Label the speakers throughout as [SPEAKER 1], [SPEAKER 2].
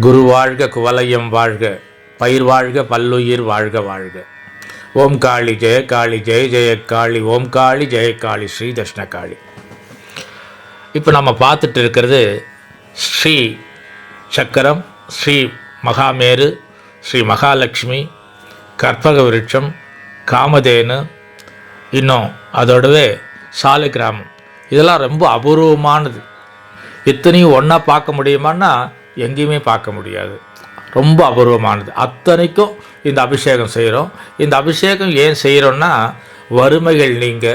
[SPEAKER 1] குரு வாழ்க குவலயம் வாழ்க பயிர் வாழ்க பல்லுயிர் வாழ்க வாழ்க. ஓம் காளி ஜெய காளி ஜெய ஜெய காளி ஓம் காளி ஜெய காளி ஸ்ரீ தஷ்ண காளி. இப்போ நம்ம பார்த்துட்டு இருக்கிறது ஸ்ரீ சக்கரம் ஸ்ரீ மகாமேரு ஸ்ரீ மகாலட்சுமி கற்பக விருட்சம் காமதேனு இன்னும் அதோடவே சாலிகிராமம் இதெல்லாம் ரொம்ப அபூர்வமானது. இத்தனையும் ஒன்றா பார்க்க முடியுமான்னா எங்கேயுமே பார்க்க முடியாது. ரொம்ப அபூர்வமானது. அத்தனைக்கும் இந்த அபிஷேகம் செய்கிறோம் இந்த அபிஷேகம் ஏன் செய்கிறோன்னா வறுமைகள் நீங்க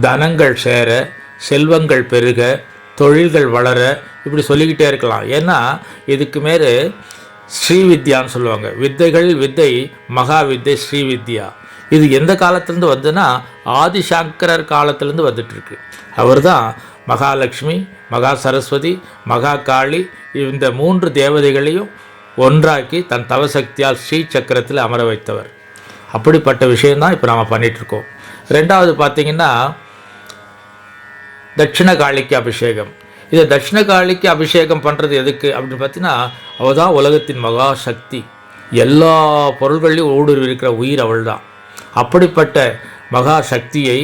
[SPEAKER 1] தனங்கள் சேர செல்வங்கள் பெருக தொழில்கள் வளர இப்படி சொல்லிக்கிட்டே இருக்கலாம். ஏன்னா இதுக்கு மேலே ஸ்ரீவித்யான்னு சொல்லுவாங்க. வித்தைகள் வித்தை மகா வித்தை ஸ்ரீவித்யா. இது எந்த காலத்துலேருந்து வந்துன்னா ஆதிசங்கரர் காலத்துலேருந்து வந்துட்டுருக்கு அவர் தான் மகாலட்சுமி மகா சரஸ்வதி மகா காளி இந்த மூன்று தேவதைகளையும் ஒன்றாக்கி தன் தவசக்தியால் ஸ்ரீ சக்கரத்தில் அமர வைத்தவர். அப்படிப்பட்ட விஷயந்தான் இப்போ நாம் பண்ணிகிட்ருக்கோம் ரெண்டாவது பார்த்திங்கன்னா தட்சிண காளிக்கு அபிஷேகம். இது தட்சிண காளிக்கு அபிஷேகம் பண்ணுறது எதுக்கு அப்படின்னு பார்த்தீங்கன்னா அவள் தான் உலகத்தின் மகா சக்தி எல்லா பொருள்களையும் ஊடுருவி இருக்கிற உயிர் அவள் தான் அப்படிப்பட்ட மகா சக்தியை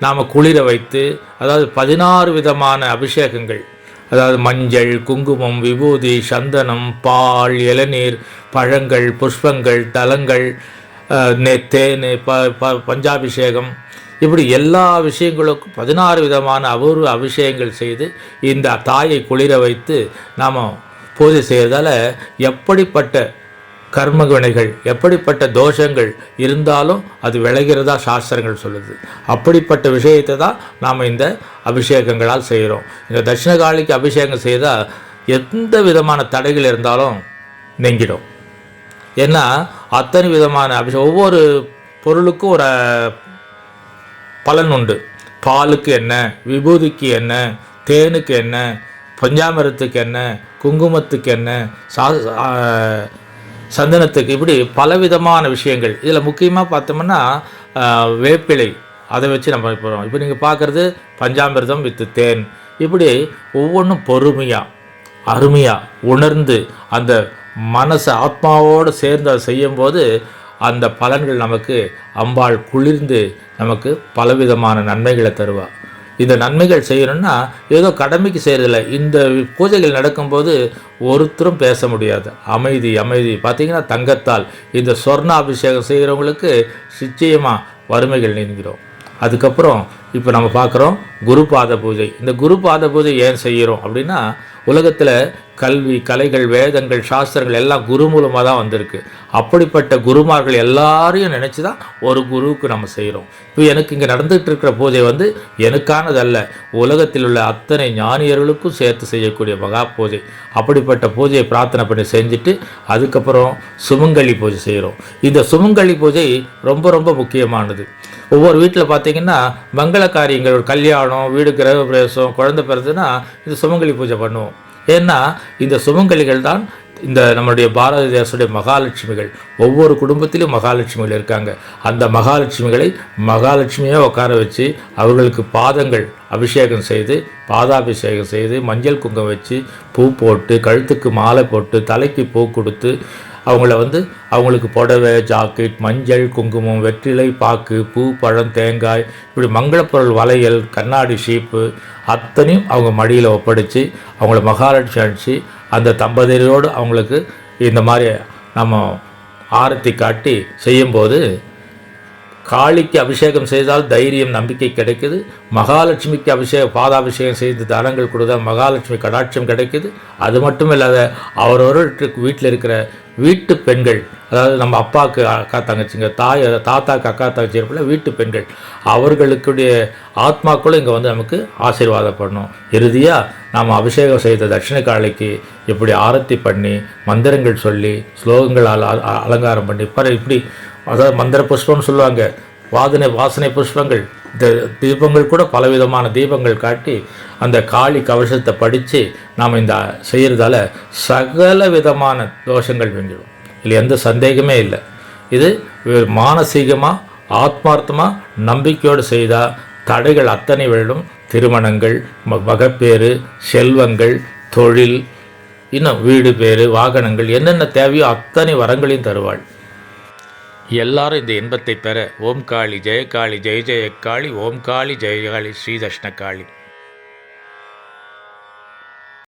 [SPEAKER 1] நாம் குளிர வைத்து அதாவது பதினாறு விதமான அபிஷேகங்கள். அதாவது மஞ்சள் குங்குமம் விபூதி சந்தனம் பால் இளநீர் பழங்கள் புஷ்பங்கள் தலங்கள் அஹ், தேன் ப ப பஞ்சாபிஷேகம். இப்படி எல்லா விஷயங்களுக்கும் பதினாறு விதமான அபூர்வ அபிஷேகங்கள் செய்து இந்த தாயை குளிர வைத்து நாம் பூஜை செய்கிறதால எப்படிப்பட்ட கர்மவினைகள் எப்படிப்பட்ட தோஷங்கள் இருந்தாலும் அது விளைகிறதா சாஸ்திரங்கள் சொல்லுது. அப்படிப்பட்ட விஷயத்தை தான் நாம் இந்த அபிஷேகங்களால் செய்கிறோம். இந்த தட்சிணகாளிக்கு அபிஷேகம் செய்தால் எந்த விதமான தடைகள் இருந்தாலும் நெங்கிடும். ஏன்னா அத்தனை விதமான அபிஷேகம் ஒவ்வொரு பொருளுக்கும் ஒரு பலன் உண்டு. பாலுக்கு என்ன விபூதிக்கு என்ன தேனுக்கு என்ன பஞ்சாமிரத்துக்கு என்ன குங்குமத்துக்கு என்ன சா சந்தனத்துக்கு இப்படி பலவிதமான விஷயங்கள். இதில் முக்கியமாக பார்த்தோம்னா வேப்பிலை. அதை வச்சு நம்ம போகிறோம் இப்போ நீங்கள் பார்க்குறது பஞ்சாமிர்தம் வித்து தேன். இப்படி ஒவ்வொன்றும் பொறுமையாக அருமையாக உணர்ந்து அந்த மனசை ஆத்மாவோடு சேர்ந்து அதை செய்யும்போது அந்த பலன்கள் நமக்கு அம்பாள் குளிர்ந்து நமக்கு பலவிதமான நன்மைகளை தருவாள் இந்த நன்மைகள் செய்யணும்னா ஏதோ கடமைக்கு செய்கிறதில்ல இந்த பூஜைகள் நடக்கும்போது ஒருத்தரும் பேச முடியாது. அமைதி அமைதி. பார்த்திங்கன்னா தங்கத்தால். இந்த சொர்ண அபிஷேகம் செய்கிறவங்களுக்கு நிச்சயமாக வறுமைகள் நீங்கிறோம். அதுக்கப்புறம் இப்போ நம்ம பார்க்குறோம் குரு பாத பூஜை. இந்த குரு பாத பூஜை ஏன் செய்கிறோம் அப்படின்னா உலகத்தில் கல்வி கலைகள் வேதங்கள் சாஸ்திரங்கள் எல்லாம் குரு மூலமாக தான் வந்திருக்கு. அப்படிப்பட்ட குருமார்கள் எல்லாரையும் நினச்சி தான் ஒரு குருவுக்கு நம்ம செய்கிறோம் இப்போ எனக்கு இங்கே நடந்துகிட்டு இருக்கிற பூஜை வந்து எனக்கானதல்ல. உலகத்தில் உள்ள அத்தனை ஞானியர்களுக்கும் சேர்த்து செய்யக்கூடிய மகா பூஜை. அப்படிப்பட்ட பூஜையை பிரார்த்தனை பண்ணி செஞ்சுட்டு அதுக்கப்புறம் சுமங்கலி பூஜை செய்கிறோம் இந்த சுமங்கலி பூஜை ரொம்ப ரொம்ப முக்கியமானது. ஒவ்வொரு வீட்டில் பார்த்தீங்கன்னா மங்கள காரியங்கள் ஒரு கல்யாணம் வீடு கிரக பிரவேசம் குழந்தை பிறந்துன்னா இந்த சுமங்கலி பூஜை பண்ணுவோம். ஏன்னா இந்த சுமங்கலிகள் தான் இந்த நம்மளுடைய பாரத தேசத்துடைய மகாலட்சுமிகள் ஒவ்வொரு குடும்பத்திலும் மகாலட்சுமிகள் இருக்காங்க. அந்த மகாலட்சுமிகளை மகாலட்சுமியாக உட்கார வச்சு அவர்களுக்கு பாதங்கள் அபிஷேகம் செய்து பாதாபிஷேகம் செய்து மஞ்சள் குங்குமம் வச்சு பூ போட்டு கழுத்துக்கு மாலை போட்டு தலைக்கு பூ கொடுத்து அவங்கள வந்து அவங்களுக்கு புடவை ஜாக்கெட் மஞ்சள் குங்குமம் வெற்றிலை பாக்கு பூ பழம் தேங்காய் இப்படி மங்களப்பொருள் வளையல் கண்ணாடி ஷீப்பு அத்தனையும் அவங்க மடியில் ஒப்படைச்சு அவங்கள மகாலட்சுமி அடித்து அந்த தம்பதியரோடு அவங்களுக்கு இந்த மாதிரி நம்ம ஆரத்தி காட்டி செய்யும்போது காளிக்கு அபிஷேகம் செய்தால் தைரியம் நம்பிக்கை கிடைக்குது. மகாலட்சுமிக்கு அபிஷேக பாதாபிஷேகம் செய்து தானங்கள் கொடுத்தால் மகாலட்சுமி கடாட்சம் கிடைக்குது. அது மட்டும் இல்லாத அவரவர்களுக்கு வீட்டில் இருக்கிற வீட்டு பெண்கள் அதாவது நம்ம அப்பாவுக்கு அக்கா தங்கச்சிங்க தாய் தாத்தாக்கு அக்கா தங்கச்சி இருப்பில் வீட்டு பெண்கள் அவர்களுக்குடைய ஆத்மாக்களும் இங்கே வந்து நமக்கு ஆசீர்வாதப்படணும். இறுதியாக நாம் அபிஷேகம் செய்த தட்சிண காளிக்கு இப்படி ஆரத்தி பண்ணி மந்திரங்கள் சொல்லி ஸ்லோகங்களால் அ- அலங்காரம் பண்ணி பர இப்படி அதாவது மந்திர புஷ்பம்னு சொல்லுவாங்க. வாதனை வாசனை புஷ்பங்கள். தீபங்கள் கூட பலவிதமான தீபங்கள் காட்டி அந்த காளி கவசத்தை படித்து நாம் இந்த செய்கிறதால சகல விதமான தோஷங்கள் வெங்கிடும் இல்லை எந்த சந்தேகமே இல்லை. இது மானசீகமாக ஆத்மார்த்தமாக நம்பிக்கையோடு செய்தால் தடைகள் அத்தனை விழும். திருமணங்கள் ம- மகப்பேறு செல்வங்கள் தொழில் இன்னும் வீடு பேர் வாகனங்கள் என்னென்ன தேவையோ அத்தனை வரங்களையும் தருவாள். எல்லாரும் இந்த இன்பத்தை பெற ஓம் காளி ஜெயகாளி ஜெய ஜெயக்காளி ஓம் காளி ஜெயகாளி ஸ்ரீ காளி.